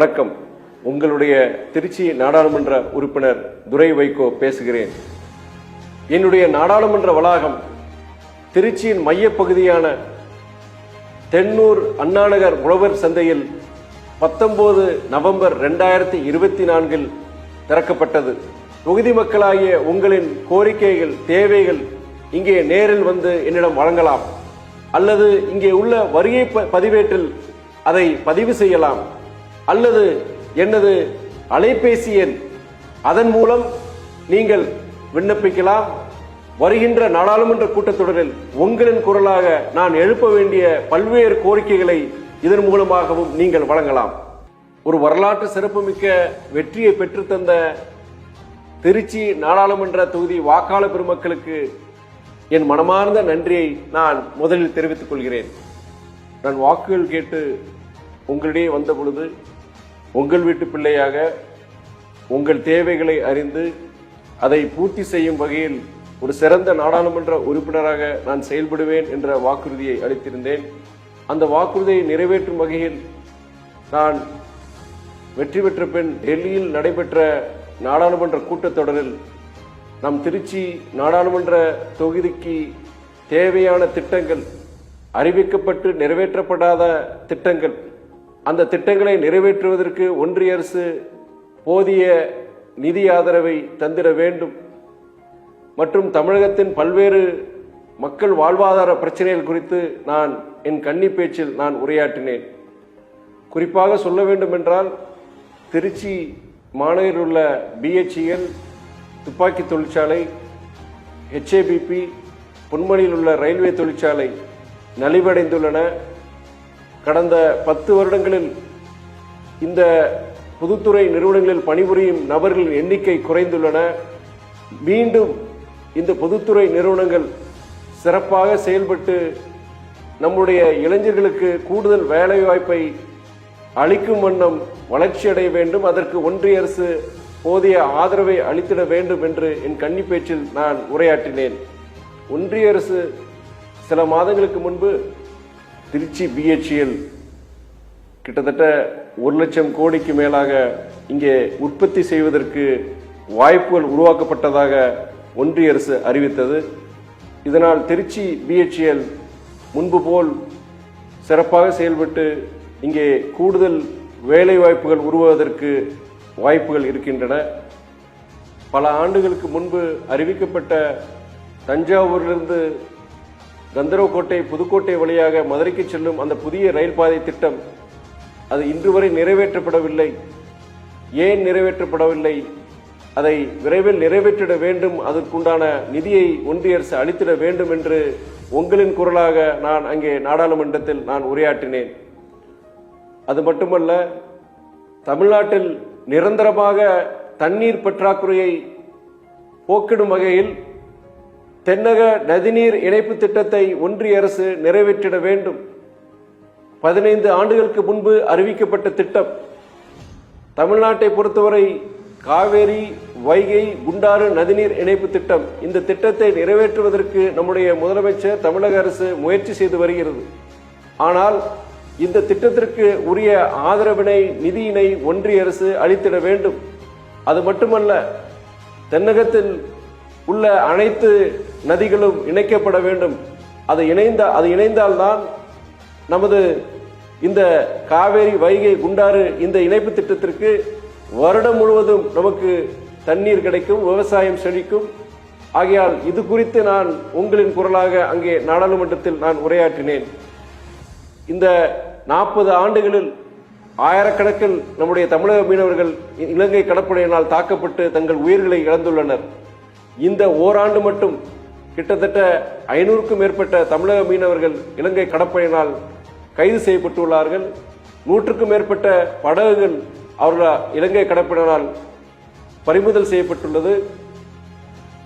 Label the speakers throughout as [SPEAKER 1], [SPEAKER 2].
[SPEAKER 1] வணக்கம். உங்களுடைய திருச்சி நாடாளுமன்ற உறுப்பினர் துரை வைகோ பேசுகிறேன். என்னுடைய நாடாளுமன்ற வளாகம் திருச்சியின் மையப்பகுதியான தென்னூர் அண்ணாநகர் உழவர் சந்தையில் பத்தொன்பது நவம்பர் ரெண்டாயிரத்தி இருபத்தி நான்கில் திறக்கப்பட்டது. தொகுதி மக்களாகிய உங்களின் கோரிக்கைகள் தேவைகள் இங்கே நேரில் வந்து என்னிடம் வழங்கலாம். அல்லது இங்கே உள்ள வருகை ப- பதிவேட்டில் அதை பதிவு செய்யலாம். அல்லது எனது அலைபேசி எண். அதன் மூலம் நீங்கள் விண்ணப்பிக்கலாம். வருகின்ற நாடாளுமன்ற கூட்டத்தொடரில் உங்களின் குரலாக நான் எழுப்ப வேண்டிய பல்வேறு கோரிக்கைகளை இதன் மூலமாகவும் நீங்கள் வழங்கலாம். ஒரு வரலாற்று சிறப்புமிக்க வெற்றியை பெற்றுத்தந்த திருச்சி நாடாளுமன்ற தொகுதி வாக்காளர் பெருமக்களுக்கு என் மனமார்ந்த நன்றியை நான் முதலில் தெரிவித்துக் கொள்கிறேன். நான் வாக்குகள் கேட்டு உங்களிடையே வந்த பொழுது உங்கள் வீட்டு பிள்ளையாக உங்கள் தேவைகளை அறிந்து அதை பூர்த்தி செய்யும் வகையில் ஒரு சிறந்த நாடாளுமன்ற உறுப்பினராக நான் செயல்படுவேன் என்ற வாக்குறுதியை அளித்திருந்தேன். அந்த வாக்குறுதியை நிறைவேற்றும் வகையில் நான் வெற்றி பெற்ற பின் டெல்லியில் நடைபெற்ற நாடாளுமன்ற கூட்டத்தொடரில் நம் திருச்சி நாடாளுமன்ற தொகுதிக்கு தேவையான திட்டங்கள் அறிவிக்கப்பட்டு நிறைவேற்றப்படாத திட்டங்கள் அந்த திட்டங்களை நிறைவேற்றுவதற்கு ஒன்றிய அரசு போதிய நிதி ஆதரவை தந்திட வேண்டும். மற்றும் தமிழகத்தின் பல்வேறு மக்கள் வாழ்வாதார பிரச்சனைகள் குறித்து நான் என் கன்னி பேச்சில் நான் உரையாற்றினேன். குறிப்பாக சொல்ல வேண்டும் என்றால் திருச்சி மாநகரில் உள்ள பிஹெச்இஎல் துப்பாக்கி தொழிற்சாலை ஹெச்ஏபிபி பொன்மணியில் உள்ள ரயில்வே தொழிற்சாலை நலிவடைந்துள்ளன. கடந்த பத்து வருடங்களில் இந்த பொதுத்துறை நிறுவனங்களில் பணிபுரியும் நபர்களின் எண்ணிக்கை குறைந்துள்ளன. மீண்டும் இந்த பொதுத்துறை நிறுவனங்கள் சிறப்பாக செயல்பட்டு நம்முடைய இளைஞர்களுக்கு கூடுதல் வேலைவாய்ப்பை அளிக்கும் வண்ணம் வளர்ச்சி அடைய வேண்டும். அதற்கு ஒன்றிய அரசு போதிய ஆதரவை அளித்திட வேண்டும் என்று என் கன்னி பேச்சில் நான் உரையாற்றினேன். ஒன்றிய அரசு சில மாதங்களுக்கு முன்பு திருச்சி பிஹெச்இஎல் கிட்டத்தட்ட ஒரு லட்சம் கோடிக்கு மேலாக இங்கே உற்பத்தி செய்வதற்கு வாய்ப்புகள் உருவாக்கப்பட்டதாக ஒன்றிய அரசு அறிவித்தது. இதனால் திருச்சி பிஹெச்எல் முன்பு போல் சிறப்பாக செயல்பட்டு இங்கே கூடுதல் வேலை வாய்ப்புகள் உருவாவதற்கு வாய்ப்புகள் இருக்கின்றன. பல ஆண்டுகளுக்கு முன்பு அறிவிக்கப்பட்ட தஞ்சாவூரிலிருந்து கந்தரவக்கோட்டை புதுக்கோட்டை வழியாக மதுரைக்கு செல்லும் அந்த புதிய ரயில் பாதை திட்டம் அது இன்று வரை நிறைவேற்றப்படவில்லை. ஏன் நிறைவேற்றப்படவில்லை? அதை விரைவில் நிறைவேற்றிட வேண்டும். அதற்குண்டான நிதியை ஒன்றிய அரசு அளித்திட வேண்டும் என்று உங்களின் குரலாக நான் அங்கே நாடாளுமன்றத்தில் நான் உரையாற்றினேன். அது மட்டுமல்ல தமிழ்நாட்டில் நிரந்தரமாக தண்ணீர் பற்றாக்குறையை போக்கிடும் வகையில் தென்னக நதிநீர் இணைப்பு திட்டத்தை ஒன்றிய அரசு நிறைவேற்றிட வேண்டும். பதினைந்து ஆண்டுகளுக்கு முன்பு அறிவிக்கப்பட்ட திட்டம் தமிழ்நாட்டை பொறுத்தவரை காவேரி வைகை குண்டாறு நதிநீர் இணைப்பு திட்டம். இந்த திட்டத்தை நிறைவேற்றுவதற்கு நம்முடைய முதலமைச்சர் தமிழக அரசு முயற்சி செய்து வருகிறது. ஆனால் இந்த திட்டத்திற்கு உரிய ஆதரவினை நிதியினை ஒன்றிய அரசு அளித்திட வேண்டும். அது மட்டுமல்ல தென்னகத்தில் உள்ள அனைத்து நதிகளும் இணைக்கப்பட வேண்டும். அது இணைந்த அது இணைந்தால்தான் நமது இந்த காவேரி வைகை குண்டாறு இந்த இணைப்பு திட்டத்திற்கு வருடம் முழுவதும் நமக்கு தண்ணீர் கிடைக்கும் விவசாயம் செழிக்கும். ஆகையால் இது குறித்து நான் உங்களின் குரலாக அங்கே நாடாளுமன்றத்தில் நான் உரையாற்றினேன். இந்த நாற்பது ஆண்டுகளில் ஆயிரக்கணக்கில் நம்முடைய தமிழக மீனவர்கள் இலங்கை கடற்படையினால் தாக்கப்பட்டு தங்கள் உயிர்களை இழந்துள்ளனர். இந்த ஓராண்டு மட்டும் கிட்டத்தட்ட ஐநூறுக்கும் மேற்பட்ட தமிழக மீனவர்கள் இலங்கை கடற்படையினால் கைது செய்யப்பட்டுள்ளார்கள். நூற்றுக்கும் மேற்பட்ட படகுகள் அவர்கள் இலங்கை கடற்படையினால் பறிமுதல் செய்யப்பட்டுள்ளது.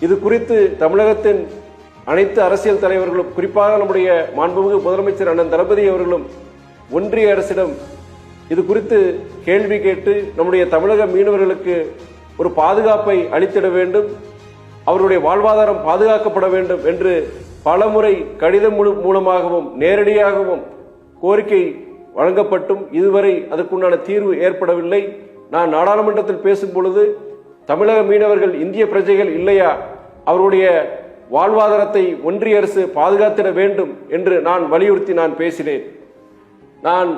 [SPEAKER 1] இது குறித்து தமிழகத்தின் அனைத்து அரசியல் தலைவர்களும் குறிப்பாக நம்முடைய மாண்புமிகு முதலமைச்சர் அண்ணன் தளபதி அவர்களும் ஒன்றிய அரசிடம் இது குறித்து கேள்வி கேட்டு நம்முடைய தமிழக மீனவர்களுக்கு ஒரு பாதுகாப்பை அளித்திட வேண்டும். அவருடைய வாழ்வாதாரம் பாதுகாக்கப்பட வேண்டும் என்று பலமுறை கடிதம் மூலமாகவும் நேரடியாகவும் கோரிக்கை வழங்கப்பட்டும். இதுவரை அதற்குண்டான தீர்வு ஏற்படவில்லை. நான் நாடாளுமன்றத்தில் பேசும் பொழுது தமிழக மீனவர்கள் இந்திய பிரஜைகள் இல்லையா? அவருடைய வாழ்வாதாரத்தை ஒன்றிய அரசு பாதுகாத்திட வேண்டும் என்று நான் வலியுறுத்தி நான் பேசினேன். நான்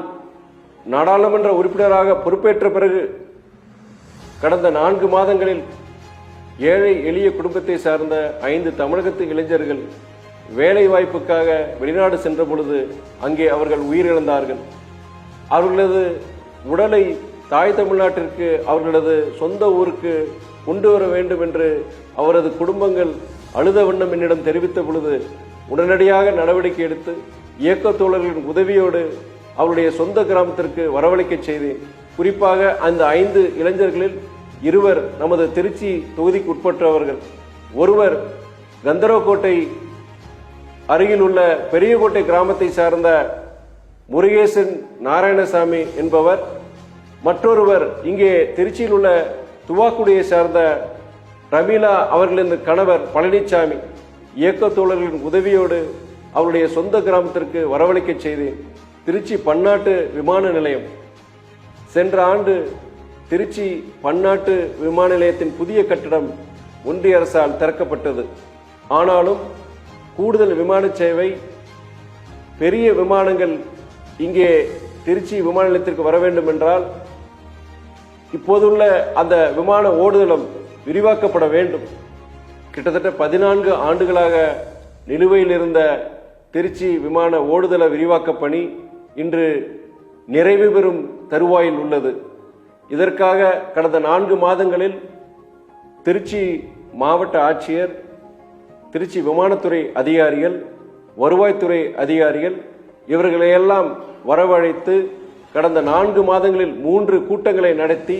[SPEAKER 1] நாடாளுமன்ற உறுப்பினராக பொறுப்பேற்ற பிறகு கடந்த நான்கு மாதங்களில் ஏழை எளிய குடும்பத்தை சார்ந்த ஐந்து தமிழகத்து இளைஞர்கள் வேலை வாய்ப்புக்காக வெளிநாடு சென்ற பொழுது அங்கே அவர்கள் உயிரிழந்தார்கள். அவர்களது உடலை தாய் தமிழ்நாட்டிற்கு அவர்களது சொந்த ஊருக்கு கொண்டு வர வேண்டும் என்று அவரது குடும்பங்கள் அழுத வண்ணம் என்னிடம் தெரிவித்த பொழுது உடனடியாக நடவடிக்கை எடுத்து இயக்கத்தோழர்களின் உதவியோடு அவருடைய சொந்த கிராமத்திற்கு வரவழைக்கச் செய்தேன். குறிப்பாக அந்த ஐந்து இளைஞர்களில் இருவர் நமது திருச்சி தொகுதிக்கு உட்பட்டவர்கள் ஒருவர் கந்தரவக்கோட்டை அருகில் உள்ள பெரியகோட்டை கிராமத்தை சார்ந்த முருகேசன் நாராயணசாமி என்பவர். மற்றொருவர் இங்கே திருச்சியில் உள்ள துவாக்குடியை சார்ந்த ரமீலா அவர்களின் கணவர் பழனிசாமி இயக்கத்தோழர்களின் உதவியோடு அவருடைய சொந்த கிராமத்திற்கு வரவழைக்கச் செய்தேன். திருச்சி பன்னாட்டு விமான நிலையம். சென்ற ஆண்டு திருச்சி பன்னாட்டு விமான நிலையத்தின் புதிய கட்டடம் ஒன்றிய அரசால் திறக்கப்பட்டது. ஆனாலும் கூடுதல் விமான சேவை பெரிய விமானங்கள் இங்கே திருச்சி விமான நிலையத்திற்கு வர வேண்டும் என்றால் இப்போதுள்ள அந்த விமான ஓடுதளம் விரிவாக்கப்பட வேண்டும். கிட்டத்தட்ட பதினான்கு ஆண்டுகளாக நிலுவையில் இருந்த திருச்சி விமான ஓடுதள விரிவாக்க பணி இன்று நிறைவு பெறும் தருவாயில் உள்ளது. இதற்காக கடந்த நான்கு மாதங்களில் திருச்சி மாவட்ட ஆட்சியர் திருச்சி விமானத்துறை அதிகாரிகள் வருவாய்த்துறை அதிகாரிகள் இவர்களையெல்லாம் வரவழைத்து கடந்த நான்கு மாதங்களில் மூன்று கூட்டங்களை நடத்தி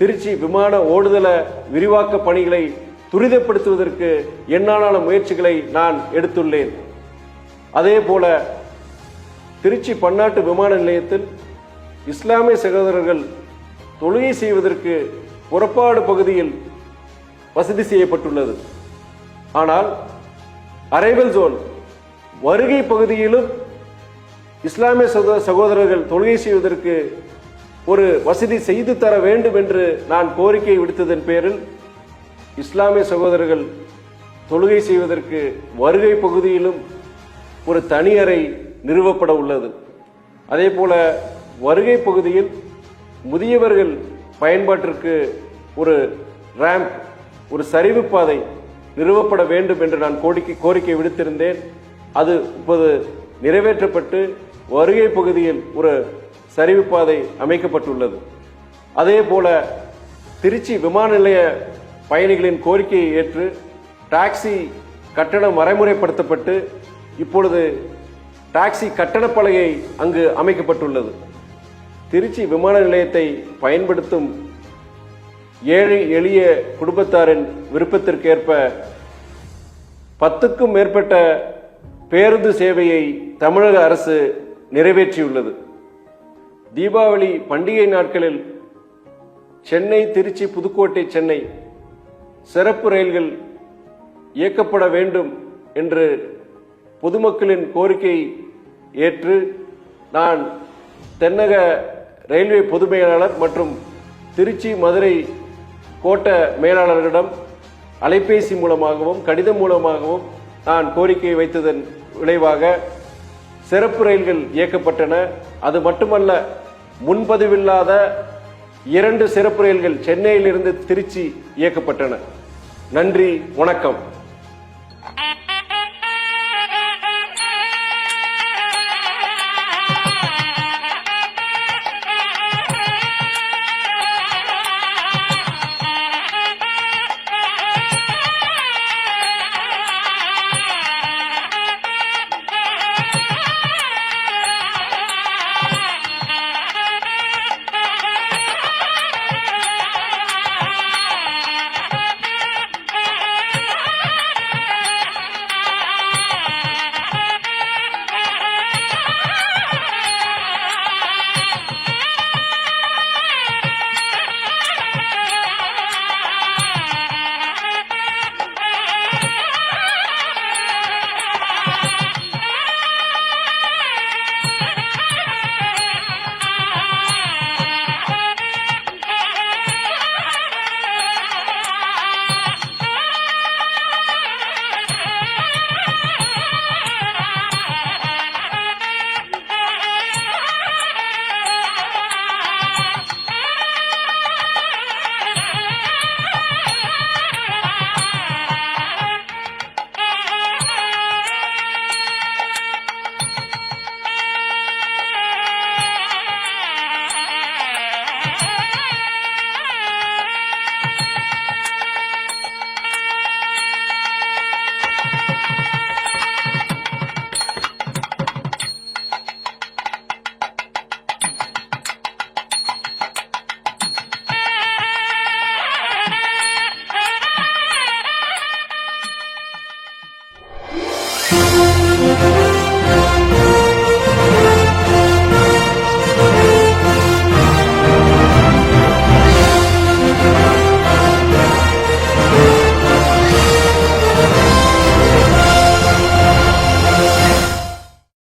[SPEAKER 1] திருச்சி விமான ஓடுதள விரிவாக்க பணிகளை துரிதப்படுத்துவதற்கு என்னாலான முயற்சிகளை நான் எடுத்துள்ளேன். அதே போல திருச்சி பன்னாட்டு விமான நிலையத்தில் இஸ்லாமிய சகோதரர்கள் தொழுகை செய்வதற்கு புறப்பாடு பகுதியில் வசதி செய்யப்பட்டுள்ளது. ஆனால் அரைவல் ஜோன் வருகை பகுதியிலும் இஸ்லாமிய சகோதரர்கள் தொழுகை செய்வதற்கு ஒரு வசதி செய்து தர வேண்டும் என்று நான் கோரிக்கை விடுத்ததன் பேரில் இஸ்லாமிய சகோதரர்கள் தொழுகை செய்வதற்கு வருகை பகுதியிலும் ஒரு தனி அறை நிறுவப்பட உள்ளது. அதே போல வருகை பகுதியில் முதியவர்கள் பயன்பாட்டிற்கு ஒரு ரேம்ப் ஒரு சரிவு பாதை நிறுவப்பட வேண்டும் என்று நான் கோரிக்கை கோரிக்கை விடுத்திருந்தேன். அது இப்போது நிறைவேற்றப்பட்டு வருகை பகுதியில் ஒரு சரிவு பாதை அமைக்கப்பட்டுள்ளது. அதே போல திருச்சி விமான நிலைய பயணிகளின் கோரிக்கையை ஏற்று டாக்ஸி கட்டணம் வரைமுறைப்படுத்தப்பட்டு இப்பொழுது டாக்ஸி கட்டணப்பலகை அங்கு அமைக்கப்பட்டுள்ளது. திருச்சி விமான நிலையத்தை பயன்படுத்தும் ஏழை எளிய குடும்பத்தாரின் விருப்பத்திற்கேற்ப பத்துக்கும் மேற்பட்ட பேருந்து சேவையை தமிழக அரசு நிறைவேற்றியுள்ளது. தீபாவளி பண்டிகை நாட்களில் சென்னை திருச்சி புதுக்கோட்டை சென்னை சிறப்பு ரயில்கள் இயக்கப்பட வேண்டும் என்று பொதுமக்களின் கோரிக்கை ஏற்று நான் தென்னக ரயில்வே பொது மேலாளர் மற்றும் திருச்சி மதுரை கோட்ட மேலாளர்களிடம் அலைபேசி மூலமாகவும் கடிதம் மூலமாகவும் நான் கோரிக்கை வைத்ததன் விளைவாக சிறப்பு ரயில்கள் இயக்கப்பட்டன. அது மட்டுமல்ல முன்பதிவில்லாத இரண்டு சிறப்பு ரயில்கள் சென்னையிலிருந்து திருச்சி இயக்கப்பட்டன. நன்றி வணக்கம்.